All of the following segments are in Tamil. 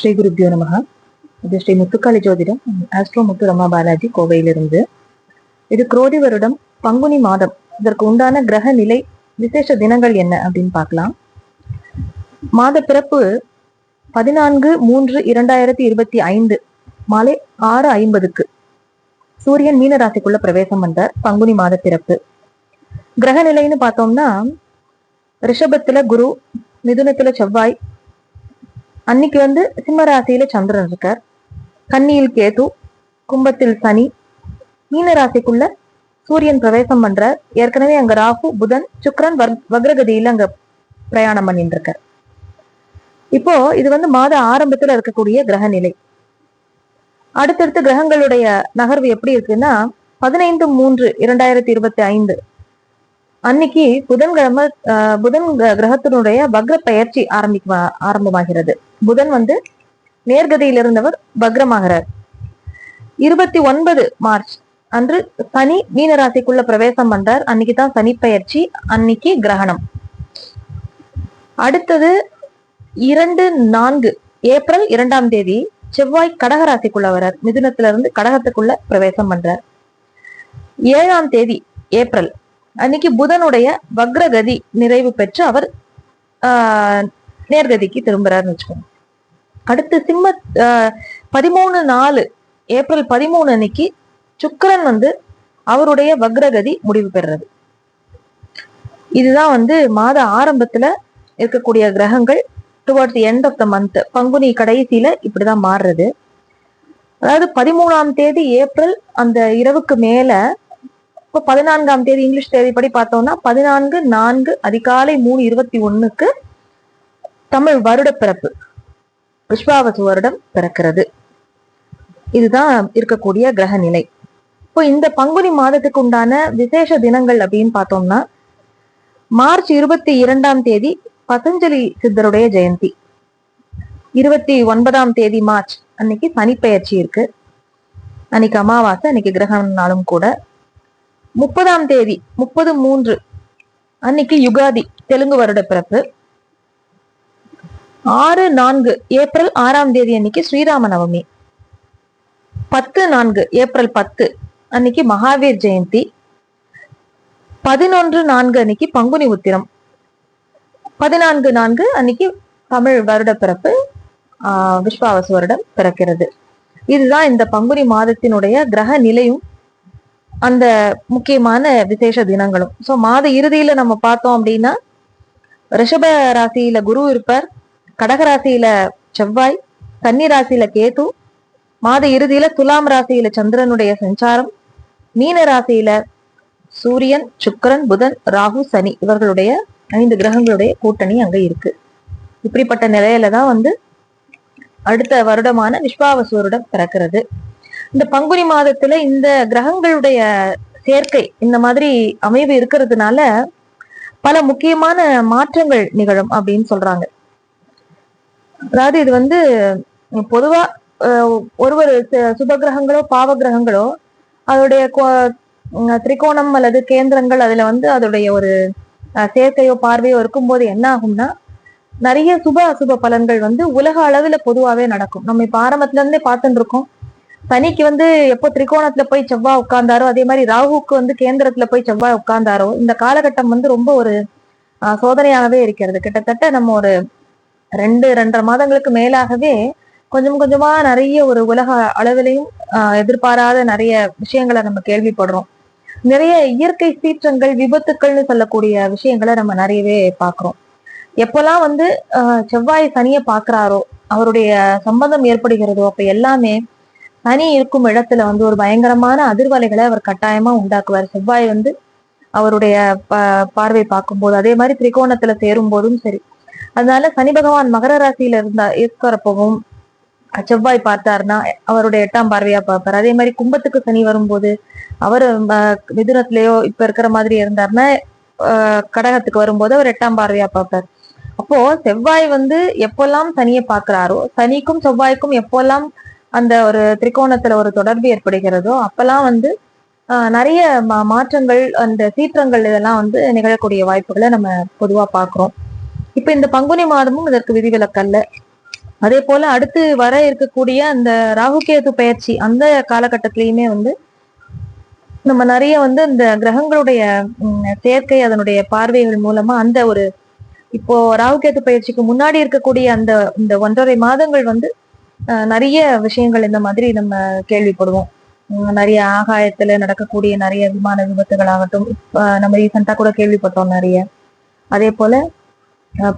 ஸ்ரீ குருப்யோ நமக இது ஸ்ரீ முத்துக்காளி ஜோதிடம் ஆஸ்ட்ரோ முத்து ரமா பாலாஜி கோவையிலிருந்து. இது குரோதி வருடம் பங்குனி மாதம். இதற்கு உண்டான கிரக நிலை விசேஷ தினங்கள் என்ன அப்படின்னு பார்க்கலாம். மாத பிறப்பு பதினான்கு மூன்று இரண்டாயிரத்தி இருபத்தி ஐந்து மாலை ஆறு ஐம்பதுக்கு. சூரியன் மீன ராசிக்குள்ள பிரவேசம் வந்தார் பங்குனி மாத பிறப்பு. கிரக நிலைன்னு பார்த்தோம்னா ரிஷபத்துல குரு மிதுனத்துல செவ்வாய் அன்னைக்கு வந்து சிம்மராசியில சந்திரன் இருக்கார். கன்னியில் கேது கும்பத்தில் சனி. மீன ராசிக்குள்ள சூரியன் பிரவேசம் பண்றார். ஏற்கனவே அங்க ராகு புதன் சுக்ரன் வர்- வக்ரகதியில அங்க பிரயாணம் பண்ணிட்டு இருக்கார் இப்போ இது வந்து மாத ஆரம்பத்துல இருக்கக்கூடிய கிரக நிலை. அடுத்தடுத்து கிரகங்களுடைய நகர்வு எப்படி இருக்குன்னா பதினைந்து மூன்று இரண்டாயிரத்தி இருபத்தி ஐந்து அன்னைக்கு புதன்கிழமை புதன் கிரகத்தினுடைய வக்ர பயிற்சி ஆரம்பிக்க ஆரம்பமாகிறது. புதன் வந்து நேர்கதையில் இருந்தவர் வக்ரமாகிறார். இருபத்தி ஒன்பது மார்ச் அன்று சனி மீன ராசிக்குள்ள பிரவேசம் பண்றார். அன்னைக்கு தான் சனி பயிற்சி அன்னைக்கு கிரகணம். அடுத்தது இரண்டு நான்கு ஏப்ரல் இரண்டாம் தேதி செவ்வாய் கடக ராசிக்குள்ள வரார். இருந்து கடகத்துக்குள்ள பிரவேசம் பண்றார். ஏழாம் தேதி ஏப்ரல் அன்னைக்கு புதனுடைய வக்ரகதி நிறைவு பெற்று அவர் நேர்கதிக்கு திரும்புறாருன்னு வச்சுக்கோங்க. அடுத்து சிம்ம பதிமூணு நாலு ஏப்ரல் பதிமூணு அன்னைக்கு சுக்கரன் வந்து அவருடைய வக்ரகதி முடிவு பெறுறது. இதுதான் வந்து மாத ஆரம்பத்துல இருக்கக்கூடிய கிரகங்கள் towards end of the month Panguni கடைசியில இப்படிதான் மாறுறது. அதாவது பதிமூணாம் தேதி ஏப்ரல் அந்த இரவுக்கு மேல இப்போ பதினான்காம் தேதி இங்கிலீஷ் தேதிப்படி பார்த்தோம்னா பதினான்கு நான்கு அதிகாலை மூணு இருபத்தி ஒண்ணுக்கு தமிழ் வருட பிறப்பு விஸ்வாவசு வருடம் பிறக்கிறது. இதுதான் இருக்கக்கூடிய கிரக நிலை. இப்போ இந்த பங்குனி மாதத்துக்கு உண்டான விசேஷ தினங்கள் அப்படின்னு பார்த்தோம்னா மார்ச் இருபத்தி இரண்டாம் தேதி பதஞ்சலி சித்தருடைய ஜெயந்தி. இருபத்தி ஒன்பதாம் தேதி மார்ச் அன்னைக்கு சனிப்பெயர்ச்சி இருக்கு. அன்னைக்கு அமாவாசை அன்னைக்கு கிரகண நாளும் கூட முப்பதாம் தேதி முப்பது மூன்று அன்னைக்கு யுகாதி தெலுங்கு வருட பிறப்பு ஆறு நான்கு ஏப்ரல் ஆறாம் தேதி அன்னைக்கு ஸ்ரீராம நவமி பத்து நான்கு ஏப்ரல் பத்து அன்னைக்கு மகாவீர் ஜெயந்தி. பதினொன்று நான்கு அன்னைக்கு பங்குனி உத்திரம். பதினான்கு நான்கு அன்னைக்கு தமிழ் வருட பிறப்பு ஆஹ் விஸ்வாவசு வருடம் பிறக்கிறது. இதுதான் இந்த பங்குனி மாதத்தினுடைய கிரக நிலையும். அந்த முக்கியமான விசேஷ தினங்களும். சோ மாத இறுதியில நம்ம பார்த்தோம் அப்படின்னா ரிஷப ராசியில குரு இருப்பார் கடக ராசியில செவ்வாய் கன்னி ராசியில கேது மாத இறுதியில துலாம் ராசியில சந்திரனுடைய சஞ்சாரம் மீன ராசியில சூரியன் சுக்கிரன் புதன் ராகு சனி இவர்களுடைய ஐந்து கிரகங்களுடைய கூட்டணி அங்க இருக்கு. இப்படிப்பட்ட நிலையில தான் வந்து அடுத்த வருடமான விஸ்வாவசு வருடம் பிறக்கிறது. இந்த பங்குனி மாதத்துல இந்த கிரகங்களுடைய சேர்க்கை இந்த மாதிரி அமைவு இருக்கிறதுனால பல முக்கியமான மாற்றங்கள் நிகழும் அப்படின்னு சொல்றாங்க. அதாவது இது வந்து பொதுவா ஒரு ஒரு சுப கிரகங்களோ பாவ கிரகங்களோ அதோடைய கோ- திரிகோணம் அல்லது கேந்திரங்கள் அதுல வந்து அதோடைய ஒரு சேர்க்கையோ பார்வையோ இருக்கும்போது என்ன ஆகும்னா நிறைய சுப அசுப பலன்கள் வந்து உலக அளவுல பொதுவாவே நடக்கும். நம்ம இப்ப ஆரம்பத்துல இருந்தே பார்த்துட்டு இருக்கோம். சனிக்கு வந்து எப்போ திரிகோணத்துல போய் செவ்வாய் உட்கார்ந்தாரோ அதே மாதிரி ராகுவுக்கு வந்து கேந்திரத்துல போய் செவ்வாய் உட்கார்ந்தாரோ இந்த காலகட்டம் வந்து ரொம்ப ஒரு சோதனையாகவே இருக்கிறது. கிட்டத்தட்ட நம்ம ஒரு ரெண்டு ரெண்டரை மாதங்களுக்கு மேலாகவே கொஞ்சம் கொஞ்சமா நிறைய ஒரு உலக அளவிலையும் எதிர்பாராத நிறைய விஷயங்களை நம்ம கேள்விப்படுறோம். நிறைய இயற்கை சீற்றங்கள் விபத்துக்கள்னு சொல்லக்கூடிய விஷயங்களை நம்ம நிறையவே பார்க்குறோம். எப்பெல்லாம் வந்து செவ்வாய் சனியை பார்க்குறாரோ அவருடைய சம்பந்தம் ஏற்படுகிறதோ அப்ப எல்லாமே சனி இருக்கும் இடத்துல வந்து ஒரு பயங்கரமான அதிர்வலைகளை அவர் கட்டாயமா உண்டாக்குவார். செவ்வாய் வந்து அவருடைய ப- பார்வை பார்க்கும்போது அதே மாதிரி திரிகோணத்துல சேரும் போதும் சரி. அதனால சனி பகவான் மகர ராசியில இருந்தா இருக்கிறப்பவும் செவ்வாய் பார்த்தாருன்னா அவருடைய எட்டாம் பார்வையா பார்ப்பார். அதே மாதிரி கும்பத்துக்கு சனி வரும்போது அவர் மிதுனத்திலேயோ இப்ப இருக்கிற மாதிரி இருந்தாருன்னா ஆஹ் கடகத்துக்கு வரும்போது அவர் எட்டாம் பார்வையா பார்ப்பார். அப்போ செவ்வாய் வந்து எப்பெல்லாம் சனியை பார்க்கிறாரோ சனிக்கும் செவ்வாய்க்கும் எப்பெல்லாம் அந்த ஒரு திரிகோணத்துல ஒரு தொடர்பு ஏற்படுகிறதோ அப்பெல்லாம் வந்து நிறைய மா- மாற்றங்கள் அந்த சீற்றங்கள் இதெல்லாம் வந்து நிகழக்கூடிய வாய்ப்புகளை நம்ம பொதுவா பாக்குறோம் இப்ப இந்த பங்குனி மாதமும் இதற்கு விதிவிலக்கல்ல. அதே போல அடுத்து வர இருக்கக்கூடிய அந்த ராகுகேது பயிற்சி அந்த காலகட்டத்திலயுமே வந்து நம்ம நிறைய வந்து இந்த கிரகங்களுடைய சேர்க்கை அதனுடைய பார்வைகள் மூலமா அந்த ஒரு இப்போ ராகுகேது பயிற்சிக்கு முன்னாடி இருக்கக்கூடிய அந்த இந்த ஒன்றரை மாதங்கள் வந்து நிறைய விஷயங்கள் இந்த மாதிரி நம்ம கேள்விப்படுவோம். நிறைய ஆகாயத்துல நடக்கக்கூடிய நிறைய விமான விபத்துகளாகட்டும் ஆகட்டும் நம்ம ரீசெண்டா கூட கேள்விப்பட்டோம் நிறைய. அதே போல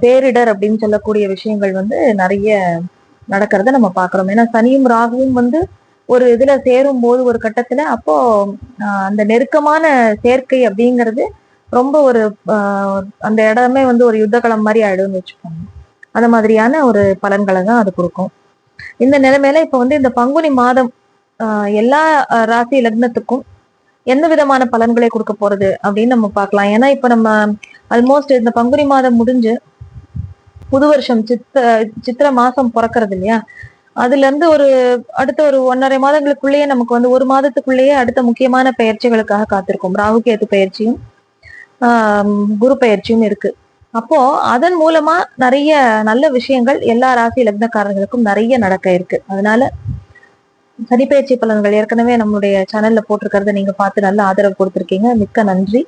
பேரிடர் அப்படின்னு சொல்லக்கூடிய விஷயங்கள் வந்து நிறைய நடக்கிறத நம்ம பாக்குறோம் ஏன்னா சனியும் ராகுவும் வந்து ஒரு இதுல சேரும் போது ஒரு கட்டத்துல அப்போ அந்த நெருக்கமான சேர்க்கை அப்படிங்கிறது ரொம்ப ஒரு அந்த இடமே வந்து ஒரு யுத்தகளம் மாதிரி ஆயிடும்னு வச்சுக்கோங்க. அந்த மாதிரியான ஒரு பலன்களை தான் அது கொடுக்கும். இந்த நிலைமையில இப்ப வந்து இந்த பங்குனி மாதம் ஆஹ் எல்லா ராசி லக்னத்துக்கும் எந்த விதமான பலன்களை கொடுக்க போறது அப்படின்னு நம்ம பார்க்கலாம். ஏன்னா இப்ப நம்ம ஆல்மோஸ்ட் இந்த பங்குனி மாதம் முடிஞ்சு புது வருஷம் சித்த சித்திரை மாசம் பிறக்கிறது இல்லையா? அதுல இருந்து ஒரு அடுத்த ஒரு ஒன்றரை மாதங்களுக்குள்ளேயே நமக்கு வந்து ஒரு மாதத்துக்குள்ளேயே அடுத்த முக்கியமான பயிற்சிகளுக்காக காத்திருக்கும். ராகு பயிற்சியும் ஆஹ் குரு பயிற்சியும் இருக்கு. அப்போ அதன் மூலமா நிறைய நல்ல விஷயங்கள் எல்லா ராசி லக்னக்காரர்களுக்கும் நிறைய நடக்க இருக்கு. அதனால சனிப்பயிற்சி பலன்கள் ஏற்கனவே நம்மளுடைய சேனல்ல போட்டிருக்கிறத நீங்க பார்த்து நல்ல ஆதரவு கொடுத்துருக்கீங்க. மிக்க நன்றி.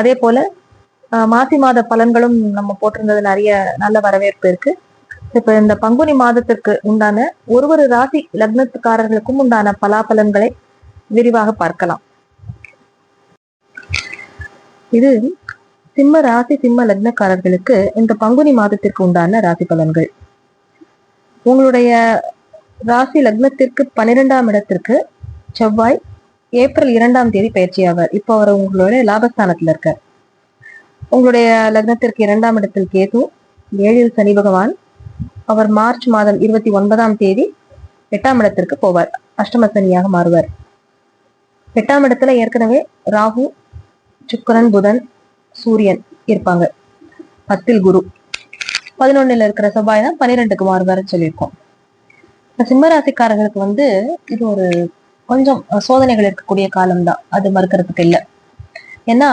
அதே போல மாசி மாத பலன்களும் நம்ம போட்டிருந்தது நிறைய நல்ல வரவேற்பு இருக்கு. இப்ப இந்த பங்குனி மாதத்திற்கு உண்டான ஒரு ஒரு ராசி லக்னத்துக்காரர்களுக்கும் உண்டான பலாபலன்களை விரிவாக பார்க்கலாம். இது சிம்ம ராசி சிம்ம லக்னக்காரர்களுக்கு இந்த பங்குனி மாதத்திற்கு உண்டான ராசி பலன்கள். உங்களுடைய ராசி லக்னத்திற்கு பன்னிரெண்டாம் இடத்திற்கு செவ்வாய் ஏப்ரல் இரண்டாம் தேதி பயிற்சியாவார். இப்போ அவர் உங்களுடைய லாபஸ்தானத்தில் இருக்க உங்களுடைய லக்னத்திற்கு இரண்டாம் இடத்தில் கேது ஏழில் சனி பகவான். அவர் மார்ச் மாதம் இருபத்தி ஒன்பதாம் தேதி எட்டாம் இடத்திற்கு போவார். அஷ்டம சனியாக மாறுவார். எட்டாம் இடத்துல ஏற்கனவே ராகு சுக்கிரன் புதன் சூரியன் இருப்பாங்க. பத்தில் குரு. பதினொன்னுல இருக்கிற செவ்வாய் தான் பன்னிரெண்டுக்கு மாறுவார்னு சொல்லியிருக்கோம். சிம்மராசிக்காரர்களுக்கு வந்து இது ஒரு கொஞ்சம் சோதனைகள் இருக்கக்கூடிய காலம்தான் அது மறுக்கிறதுக்கு இல்லை. ஏன்னா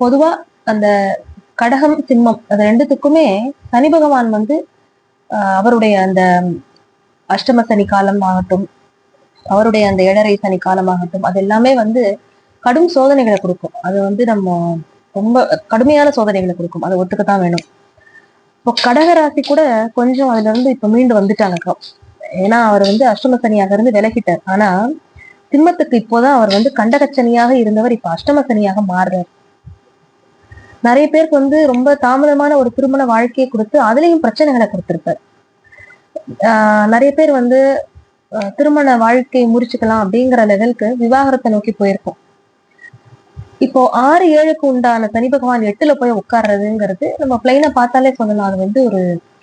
பொதுவா அந்த கடகம் சிம்மம் அது ரெண்டுத்துக்குமே சனி பகவான் வந்து ஆஹ் அவருடைய அந்த அஷ்டம சனி காலம் ஆகட்டும் அவருடைய அந்த ஏழரை சனி காலம் ஆகட்டும் அது எல்லாமே வந்து கடும் சோதனைகளை கொடுக்கும். அது வந்து நம்ம ரொம்ப கடுமையான சோதனைகளை கொடுக்கும். அதை ஒத்துக்கத்தான் வேணும். இப்போ கடக ராசி கூட கொஞ்சம் அதுல இருந்து இப்ப மீண்டு வந்துட்டாங்க. ஏன்னா அவர் வந்து அஷ்டம சனியாக இருந்து விலகிட்டார். ஆனா சிம்மத்துக்கு இப்போதான் அவர் வந்து கண்டகச்சனியாக இருந்தவர். இப்ப அஷ்டம சனியாக மாறுறார். நிறைய பேருக்கு வந்து ரொம்ப தாமதமான ஒரு திருமண வாழ்க்கையை கொடுத்து அதுலயும் பிரச்சனைகளை கொடுத்திருப்பார். ஆஹ் நிறைய பேர் வந்து திருமண வாழ்க்கையை முறிச்சுக்கலாம் அப்படிங்கிற லெவலுக்கு விவாகரத்தை நோக்கி போயிருக்கோம். இப்போ ஆறு ஏழுக்கு உண்டான சனி பகவான் எட்டுல போய் உட்கார்றதுங்கிறது நம்ம பிளைனை பார்த்தாலே சொல்லலாம். அது வந்து ஒரு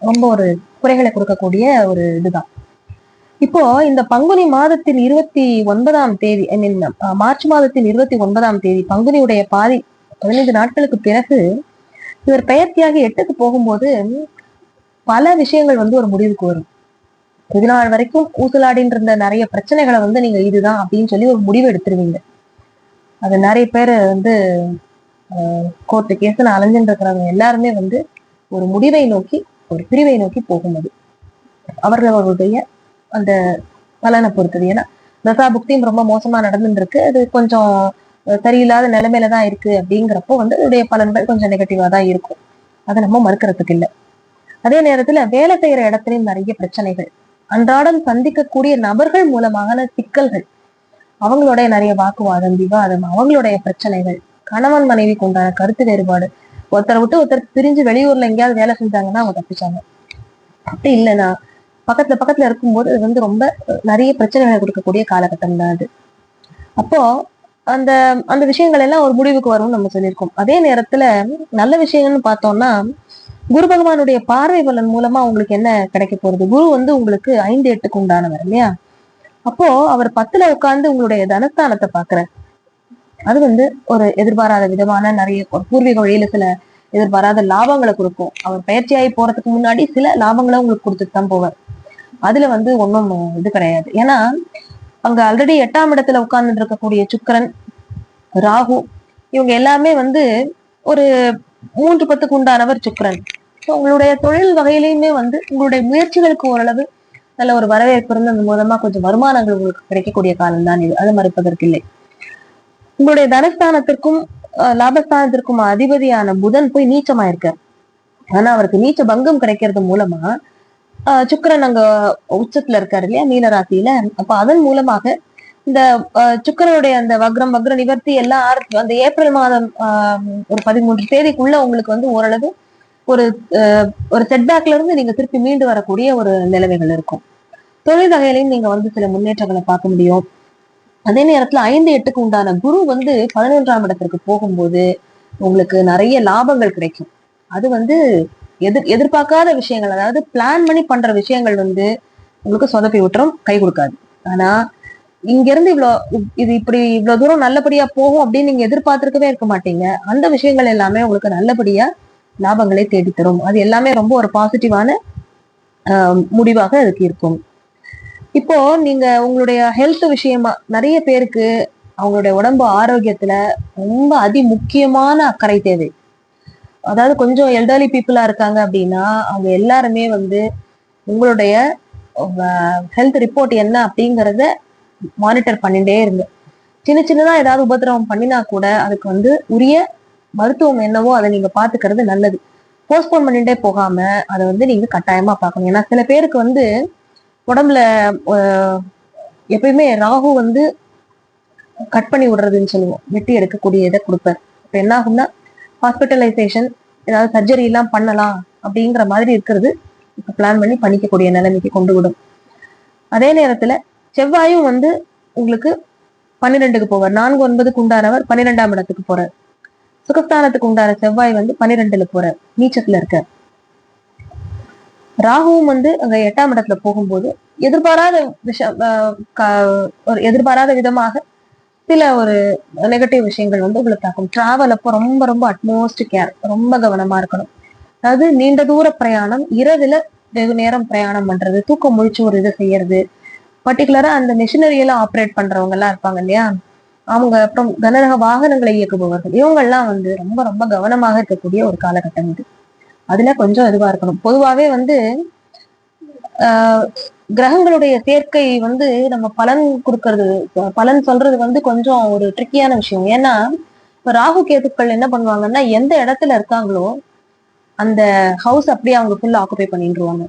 ரொம்ப ஒரு குறைகளை கொடுக்கக்கூடிய ஒரு இதுதான். இப்போ இந்த பங்குனி மாதத்தின் இருபத்தி ஒன்பதாம் தேதி ஐ மீன் மார்ச் மாதத்தின் இருபத்தி ஒன்பதாம் தேதி பங்குனியுடைய பாதி பதினைந்து நாட்களுக்கு பிறகு இவர் பெயர்த்தியாகி எட்டுக்கு போகும்போது பல விஷயங்கள் வந்து ஒரு முடிவுக்கு வரும். இது நாள் வரைக்கும் ஊசலாடின்னு இருந்த நிறைய பிரச்சனைகளை வந்து நீங்க இதுதான் அப்படின்னு சொல்லி ஒரு முடிவு எடுத்துருவீங்க. அது நிறைய பேர் வந்து கோர்ட்டு கேஸில் அலைஞ்சுட்டு இருக்கிறவங்க எல்லாருமே வந்து ஒரு முடிவை நோக்கி ஒரு பிரிவை நோக்கி போகும்போது அவர்களுடைய அந்த பலனை பொறுத்தது. ஏன்னா தசா புக்தியும் ரொம்ப மோசமா நடந்துட்டு இருக்கு அது கொஞ்சம் சரியில்லாத நிலைமையில தான் இருக்கு அப்படிங்கிறப்போ வந்து அதனுடைய பலன்கள் கொஞ்சம் நெகட்டிவா தான் இருக்கும். அதை நம்ம மறுக்கிறதுக்கு இல்லை. அதே நேரத்துல வேலை செய்யற இடத்துலயும் நிறைய பிரச்சனைகள். அன்றாடம் சந்திக்கக்கூடிய நபர்கள் மூலமான சிக்கல்கள் அவங்களுடைய நிறைய வாக்குவாதம் விவாதம் அவங்களுடைய பிரச்சனைகள் கணவன் மனைவிக்கு உண்டான கருத்து வேறுபாடு. ஒருத்தரை விட்டு ஒருத்தர் பிரிஞ்சு வெளியூர்ல எங்கேயாவது வேலை செஞ்சாங்கன்னா அவங்க தப்பிச்சாங்க. அப்படி இல்லைன்னா பக்கத்துல பக்கத்துல இருக்கும்போது அது வந்து ரொம்ப நிறைய பிரச்சனைகளை கொடுக்கக்கூடிய காலகட்டம் தான் அது. அப்போ அந்த அந்த விஷயங்கள் எல்லாம் ஒரு முடிவுக்கு வரும்னு நம்ம சொல்லியிருக்கோம். அதே நேரத்துல நல்ல விஷயம்னு பார்த்தோம்னா குரு பகவானுடைய பார்வை பலன் மூலமா உங்களுக்கு என்ன கிடைக்க போறது? குரு வந்து உங்களுக்கு ஐந்து எட்டுக்கு உண்டானவர் இல்லையா? அப்போ அவர் பத்துல உட்கார்ந்து உங்களுடைய தனஸ்தானத்தை பாக்குறார் அது வந்து ஒரு எதிர்பாராத விதமான நிறைய பூர்வீக வழியில சில எதிர்பாராத லாபங்களை கொடுக்கும். அவர் பயிற்சியாகி போறதுக்கு முன்னாடி சில லாபங்களை உங்களுக்கு கொடுத்துட்டு தான் போவார். அதுல வந்து ஒன்றும் இது கிடையாது. ஏன்னா அங்க ஆல்ரெடி எட்டாம் இடத்துல உட்கார்ந்துட்டு இருக்கக்கூடிய சுக்கரன் ராகு இவங்க எல்லாமே வந்து ஒரு மூன்று பத்துக்கு உண்டானவர் சுக்கரன். ஸோ உங்களுடைய தொழில் வகையிலையுமே வந்து உங்களுடைய முயற்சிகளுக்கு ஓரளவு நல்ல ஒரு வரவேற்பு இருந்து அந்த மூலமா கொஞ்சம் வருமானங்கள் உங்களுக்கு கிடைக்கக்கூடிய காலம் தான் இது. அது மறுப்பதற்கு இல்லை உங்களுடைய தனஸ்தானத்திற்கும் லாபஸ்தானத்திற்கும் அதிபதியான புதன் போய் நீச்சமாயிருக்கார். ஆனா அவருக்கு நீச்ச பங்கம் கிடைக்கிறது மூலமா ஆஹ் சுக்கிரன் அங்க உச்சத்துல இருக்காரு இல்லையா மீனராசியில அப்ப அதன் மூலமாக இந்த சுக்கரனுடைய சுக்கிரனுடைய அந்த வக்ரம் வக்ர நிவர்த்தி எல்லாம் அந்த ஏப்ரல் மாதம் ஆஹ் ஒரு பதிமூன்று தேதிக்குள்ள உங்களுக்கு வந்து ஓரளவு ஒரு ஒரு செட்பேக்ல இருந்து நீங்க திருப்பி மீண்டு வரக்கூடிய ஒரு நிலைமைகள் இருக்கும். தொழில் வகையிலையும் நீங்க வந்து சில முன்னேற்றங்களை பார்க்க முடியும். அதே நேரத்துல ஐந்து எட்டுக்கு உண்டான குரு வந்து பதினொன்றாம் இடத்திற்கு போகும்போது உங்களுக்கு நிறைய லாபங்கள் கிடைக்கும். அது வந்து எதிர் எதிர்பார்க்காத விஷயங்கள் அதாவது பிளான் பண்ணி பண்ற விஷயங்கள் வந்து உங்களுக்கு சொதப்பி விட்டுரும் கை கொடுக்காது. ஆனா இங்க இருந்து இவ்வளோ இது இப்படி இவ்வளவு தூரம் நல்லபடியா போகும் அப்படின்னு நீங்க எதிர்பார்த்திருக்கவே இருக்க மாட்டீங்க. அந்த விஷயங்கள் எல்லாமே உங்களுக்கு நல்லபடியா லாபங்களை தேடித்தரும். அது எல்லாமே ரொம்ப ஒரு பாசிட்டிவான முடிவாக அதுக்கு இருக்கும். இப்போ நீங்க உங்களுடைய ஹெல்த் விஷயமா நிறைய பேருக்கு அவங்களுடைய உடம்பு ஆரோக்கியத்துல ரொம்ப அதி முக்கியமான அக்கறை தேவை. அதாவது கொஞ்சம் எல்டர்லி பீப்புளா இருக்காங்க அப்படின்னா அவங்க எல்லாருமே வந்து உங்களுடைய ஹெல்த் ரிப்போர்ட் என்ன அப்படிங்கறத மானிட்டர் பண்ணிட்டே இருங்க சின்ன சின்னதா ஏதாவது உபத்திரவம் பண்ணினா கூட அதுக்கு வந்து உரிய மருத்துவம் என்னவோ அதை நீங்க பாத்துக்கிறது நல்லது. போஸ்ட்போன் பண்ணிட்டே போகாம அதை வந்து நீங்க கட்டாயமா பார்க்கணும். ஏன்னா சில பேருக்கு வந்து உடம்புல எப்பயுமே ராகு வந்து கட் பண்ணி விடுறதுன்னு சொல்லுவோம். வெட்டி எடுக்கக்கூடிய இதை கொடுப்பார் இப்போ என்ன ஆகும்னா ஹாஸ்பிட்டலைசேஷன் ஏதாவது சர்ஜரி எல்லாம் பண்ணலாம் அப்படிங்கிற மாதிரி இருக்கிறது இப்போ பிளான் பண்ணி பண்ணிக்கக்கூடிய நிலைமைக்கு கொண்டு விடும். அதே நேரத்துல செவ்வாயும் வந்து உங்களுக்கு பன்னிரெண்டுக்கு போவார். நான்கு ஒன்பதுக்கு உண்டானவர் பன்னிரெண்டாம் இடத்துக்கு போறார். சுகஸ்தானத்துக்கு உண்டான செவ்வாய் வந்து பன்னிரெண்டுல போற நீச்சத்துல இருக்க. ராகுவும் வந்து அங்க எட்டாம் இடத்துல போகும்போது எதிர்பாராத விஷயம் ஒரு எதிர்பாராத விதமாக சில ஒரு நெகட்டிவ் விஷயங்கள் வந்து உங்களுக்கு தாக்கும். டிராவல் அப்போ ரொம்ப ரொம்ப அட்மோஸ்ட் கேர் ரொம்ப கவனமா இருக்கணும். அதாவது நீண்ட தூர பிரயாணம் இரவுல வெகு நேரம் பிரயாணம் பண்றது தூக்கம் முழிச்சு ஒரு இதை செய்யறது. பர்டிகுலரா அந்த மெஷினரி எல்லாம் ஆப்ரேட் பண்றவங்க எல்லாம் இருப்பாங்க இல்லையா? அவங்க அப்புறம் கனரக வாகனங்களை இயக்குபவர்கள். இவங்க எல்லாம் வந்து ரொம்ப ரொம்ப கவனமாக இருக்கக்கூடிய ஒரு காலகட்டம் இது. அதுல கொஞ்சம் இதுவா இருக்கணும். பொதுவாவே வந்து ஆஹ் கிரகங்களுடைய சேர்க்கை வந்து நம்ம பலன் கொடுக்கறது பலன் சொல்றது வந்து கொஞ்சம் ஒரு ட்ரிக்கியான விஷயம். ஏன்னா இப்ப ராகு கேதுக்கள் என்ன பண்ணுவாங்கன்னா எந்த இடத்துல இருக்காங்களோ அந்த ஹவுஸ் அப்படியே அவங்க ஃபுல்லா ஆக்குபை பண்ணிடுவாங்க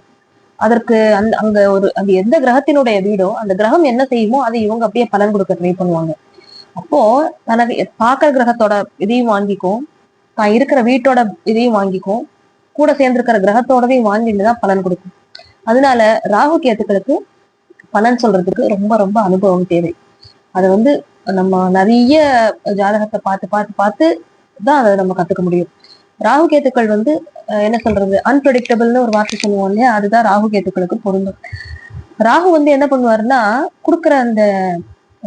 அதற்கு அந்த அங்க ஒரு அது எந்த கிரகத்தினுடைய வீடோ அந்த கிரகம் என்ன செய்யுமோ அதை இவங்க அப்படியே பலன் கொடுக்க ட்ரை பண்ணுவாங்க. அப்போ தனக்கு பாக்குற கிரகத்தோட இதையும் வாங்கிக்கும். தான் இருக்கிற வீட்டோட இதையும் வாங்கிக்கும். கூட சேர்ந்திருக்கிற கிரகத்தோடதையும் வாங்கிட்டு தான் பலன் கொடுக்கும். அதனால ராகு கேத்துக்களுக்கு பலன் சொல்றதுக்கு ரொம்ப ரொம்ப அனுபவம் தேவை. அதை வந்து நம்ம நிறைய ஜாதகத்தை பார்த்து பார்த்து பார்த்து தான் அதை நம்ம கத்துக்க முடியும். ராகு கேத்துக்கள் வந்து என்ன சொல்றது? அன்பிரடிக்டபிள்னு ஒரு வார்த்தை சொல்லுவோம் இல்லையா? அதுதான் ராகு கேத்துக்களுக்கு பொருந்தும். ராகு வந்து என்ன பண்ணுவாருன்னா கொடுக்குற அந்த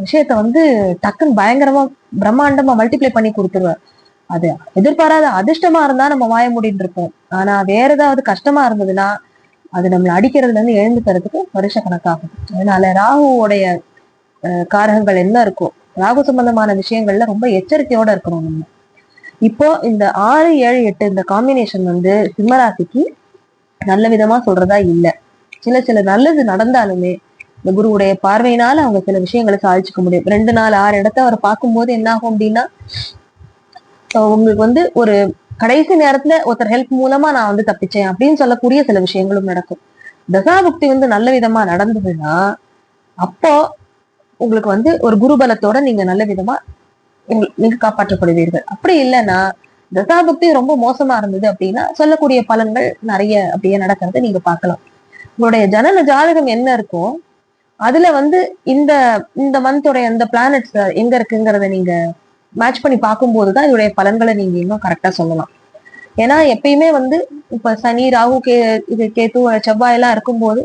விஷயத்த வந்து டக்குன்னு பயங்கரமா பிரம்மாண்டமா மல்டிப்ளை பண்ணி கொடுத்துருவார் அது எதிர்பாராத அதிர்ஷ்டமா இருந்தா நம்ம வாய முடின்னு இருப்போம். ஆனா வேற ஏதாவது கஷ்டமா இருந்ததுன்னா அது நம்மளை அடிக்கிறதுல இருந்து எழுந்து தரதுக்கு வருஷ கணக்காகும். அதனால ராகுவோடைய காரகங்கள் என்ன இருக்கும் ராகு சம்பந்தமான விஷயங்கள்ல ரொம்ப எச்சரிக்கையோட இருக்கணும் நம்ம. இப்போ இந்த ஆறு ஏழு எட்டு இந்த காம்பினேஷன் வந்து சிம்மராசிக்கு நல்ல விதமா சொல்றதா இல்லை. சில சில நல்லது நடந்தாலுமே இந்த குருவுடைய பார்வையினால அவங்க சில விஷயங்களை சாதிச்சுக்க முடியும். ரெண்டு நாள் ஆறு இடத்த அவர் பார்க்கும்போது என்ன ஆகும் அப்படின்னா உங்களுக்கு வந்து ஒரு கடைசி நேரத்துல ஒருத்தர் ஹெல்ப் மூலமா நான் வந்து தப்பிச்சேன் அப்படின்னு சொல்லக்கூடிய சில விஷயங்களும் நடக்கும். தசாபுக்தி வந்து நல்ல விதமா நடந்ததுன்னா அப்போ உங்களுக்கு வந்து ஒரு குருபலத்தோட நீங்க நல்ல விதமா நீங்க காப்பாற்றப்படுவீர்கள். அப்படி இல்லைன்னா தசாபுக்தி ரொம்ப மோசமா இருந்தது அப்படின்னா சொல்லக்கூடிய பலன்கள் நிறைய அப்படியே நடக்கிறத நீங்க பார்க்கலாம். உங்களுடைய ஜனன ஜாதகம் என்ன இருக்கோ அதுல வந்து இந்த இந்த மந்தோட அந்த பிளானட்ஸ் எங்க இருக்குங்கிறத நீங்க மேட்ச் பண்ணி பார்க்கும்போது தான் இதோடைய பலன்களை நீங்க இன்னும் கரெக்டா சொல்லலாம். ஏன்னா எப்பயுமே வந்து இப்ப சனி ராகு கே இது கேத்து செவ்வாய் எல்லாம் இருக்கும்போது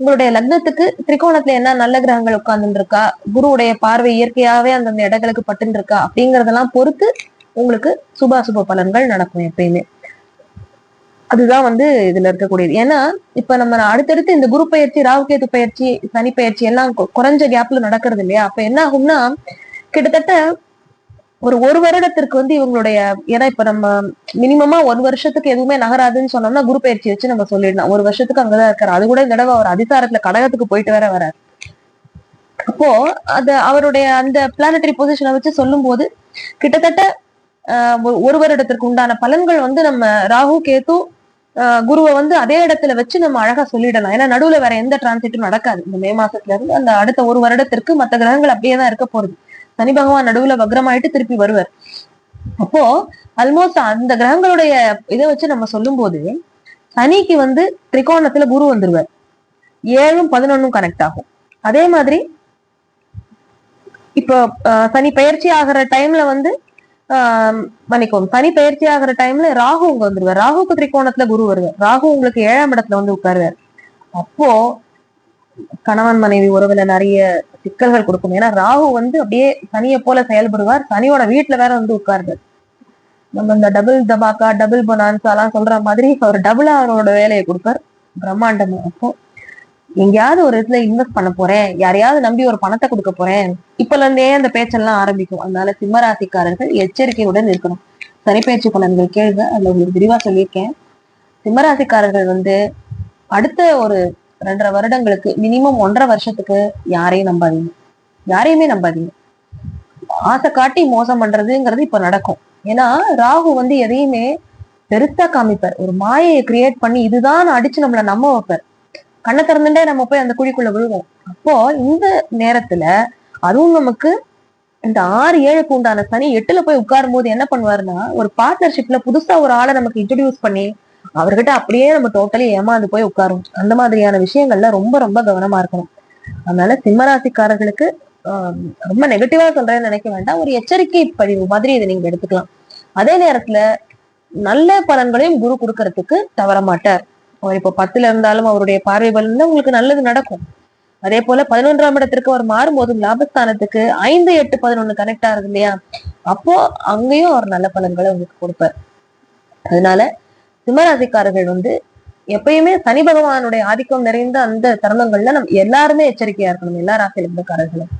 உங்களுடைய லக்னத்துக்கு திரிகோணத்துல என்ன நல்ல கிரகங்கள் உட்கார்ந்துருக்கா குருவுடைய பார்வை இயற்கையாவே அந்தந்த இடங்களுக்கு பட்டுன்னு இருக்கா அப்படிங்கறதெல்லாம் பொறுத்து உங்களுக்கு சுபாசுப பலன்கள் நடக்கும் எப்பயுமே. அதுதான் வந்து இதுல இருக்கக்கூடியது. ஏன்னா இப்ப நம்ம அடுத்தடுத்து இந்த குரு பயிற்சி ராவுகேது பயிற்சி சனி பயிற்சி எல்லாம் குறைஞ்ச கேப்ல நடக்கிறது இல்லையா? அப்ப என்ன ஆகும்னா கிட்டத்தட்ட ஒரு ஒரு வருடத்திற்கு வந்து இவங்களுடைய ஏன்னா இப்ப நம்ம மினிமமா ஒரு வருஷத்துக்கு எதுவுமே நகராதுன்னு சொன்னோம்னா குரு பயிற்சி வச்சு நம்ம சொல்லிடலாம். ஒரு வருஷத்துக்கு அங்கதான் இருக்காரு. அது கூட இந்த தடவை அவர் அதிசாரத்துல கடகத்துக்கு போயிட்டு வேற வராரு. அப்போ அது அவருடைய அந்த பிளானட்டரி பொசிஷனை வச்சு சொல்லும்போது கிட்டத்தட்ட ஆஹ் ஒரு- ஒரு வருடத்திற்கு உண்டான பலன்கள் வந்து நம்ம ராகு கேது குருவை வந்து அதே இடத்துல வச்சு நம்ம அழகா சொல்லிடலாம். ஏன்னா நடுவுல வேற எந்த டிரான்சிட்டும் நடக்காது. இந்த மே மாசத்துல இருந்து அந்த அடுத்த ஒரு வருடத்திற்கு மத்த கிரகங்கள் அப்படியே தான் இருக்க போறது சனி பகவான் நடுவுல வக்ரமாயிட்டு திருப்பி வருவார். அப்போ ஆல்மோஸ்ட் அந்த கிரகங்களுடைய இதை வச்சு நம்ம சொல்லும்போது சனிக்கு வந்து திரிகோணத்துல குரு வந்துருவார். ஏழும் பதினொன்னும் கனெக்ட் ஆகும். அதே மாதிரி இப்போ சனி பயிற்சி ஆகிற டைம்ல வந்து ஆஹ், மன்னிக்கவும். சனி பயிற்சி ஆகிற டைம்ல ராகு உங்க வந்துருவார். ராகுக்கு திரிகோணத்துல குரு வருவார். ராகு உங்களுக்கு ஏழாம் இடத்துல வந்து உட்காருவார். அப்போ கணவன் மனைவி உறவுல நிறைய சிக்கல்கள் கொடுக்கும். ஏன்னா ராகு வந்து அப்படியே சனியை போல செயல்படுவார். சனியோட வீட்டுல வேற வந்து உட்காருவார். நம்ம இந்த டபுள் தபாக்கா டபுள் பொனான்சா எல்லாம் சொல்ற மாதிரி அவர் டபுளா அவரோட வேலையை கொடுப்பார். பிரம்மாண்டம் அப்போ எங்கேயாவது ஒரு இதுல இன்வெஸ்ட் பண்ண போறேன். யாரையாவது நம்பி ஒரு பணத்தை கொடுக்க போறேன். இப்பல இருந்தே அந்த பேச்செல்லாம் ஆரம்பிக்கும். அதனால சிம்மராசிக்காரர்கள் எச்சரிக்கையுடன் இருக்கணும். சனிப்பயிற்சி பலன்கள் கேளுங்க அதுல உங்களுக்கு விரிவா சொல்லியிருக்கேன். சிம்மராசிக்காரர்கள் வந்து அடுத்த ஒரு ரெண்டரை வருடங்களுக்கு மினிமம் ஒன்றரை வருஷத்துக்கு யாரையும் நம்பாதீங்க. யாரையுமே நம்பாதீங்க. ஆசை காட்டி மோசம் பண்றதுங்கிறது இப்ப நடக்கும். ஏன்னா ராகு வந்து எதையுமே பெருசா காமிப்பார். ஒரு மாயையை கிரியேட் பண்ணி இதுதான் அடிச்சு நம்மளை நம்ப வைப்பார். கண்ணை திறந்துட்டே நம்ம போய் அந்த குழிக்குள்ள விழுவோம். அப்போ இந்த நேரத்துல அதுவும் நமக்கு இந்த ஆறு ஏழுக்கு உண்டான சனி எட்டுல போய் உட்காரும் போது என்ன பண்ணுவாருன்னா ஒரு பார்ட்னர்ஷிப்ல புதுசா ஒரு ஆளை நமக்கு இன்ட்ரடியூஸ் பண்ணி அவர்கிட்ட அப்படியே நம்ம டோட்டலி ஏமாந்து போய் உட்காரும். அந்த மாதிரியான விஷயங்கள்ல ரொம்ப ரொம்ப கவனமா இருக்கணும். அதனால சிம்மராசிக்காரர்களுக்கு ஆஹ், ரொம்ப நெகட்டிவா சொல்றேன்னு நினைக்க வேண்டாம். ஒரு எச்சரிக்கை பதிவு மாதிரி இதை நீங்க எடுத்துக்கலாம். அதே நேரத்துல நல்ல பலன்களையும் குரு கொடுக்கறதுக்கு தவற மாட்டார். அவர் இப்போ பத்துல இருந்தாலும் அவருடைய பார்வை பலன் உங்களுக்கு நல்லது நடக்கும். அதே போல பதினொன்றாம் இடத்திற்கு அவர் மாறும்போதும் லாபஸ்தானத்துக்கு ஐந்து எட்டு பதினொன்னு கனெக்ட் ஆகுது இல்லையா? அப்போ அங்கேயும் அவர் நல்ல பலன்களை உங்களுக்கு கொடுப்பார். அதனால சிம்மராசிக்காரர்கள் வந்து எப்பயுமே சனி பகவானுடைய ஆதிக்கம் நிறைந்த அந்த தருணங்கள்ல நம்ம எல்லாருமே எச்சரிக்கையா இருக்கணும் எல்லா ராசி இருந்தக்காரர்களும்.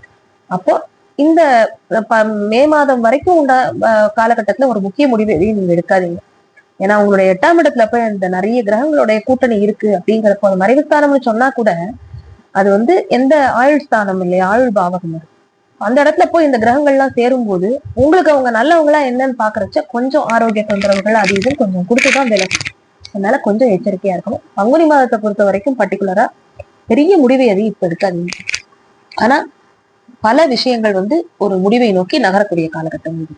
அப்போ இந்த ப- மே மாதம் வரைக்கும் உண்டா காலகட்டத்துல ஒரு முக்கிய முடிவு எதையும் நீங்க எடுக்காதீங்க. ஏன்னா உங்களுடைய எட்டாம் இடத்துல போய் இந்த நிறைய கிரகங்களுடைய கூட்டணி இருக்கு அப்படிங்கிறப்போ அது மறைவு ஸ்தானம்னு சொன்னா கூட அது வந்து எந்த ஆயுள் ஸ்தானம் இல்லையா? ஆயுள் பாவகம் இருக்கு அந்த இடத்துல போய் இந்த கிரகங்கள்லாம் சேரும்போது உங்களுக்கு அவங்க நல்லவங்களா என்னன்னு பாக்குறச்ச கொஞ்சம் ஆரோக்கிய தொந்தரவுகள் அது இதுன்னு கொஞ்சம் கொடுத்துதான் விலகும் அதனால கொஞ்சம் எச்சரிக்கையா இருக்கணும். பங்குனி மாதத்தை பொறுத்த வரைக்கும் பர்டிகுலரா பெரிய முடிவு எதையும் இப்ப இருக்காது ஆனா பல விஷயங்கள் வந்து ஒரு முடிவை நோக்கி நகரக்கூடிய காலகட்டம் இது.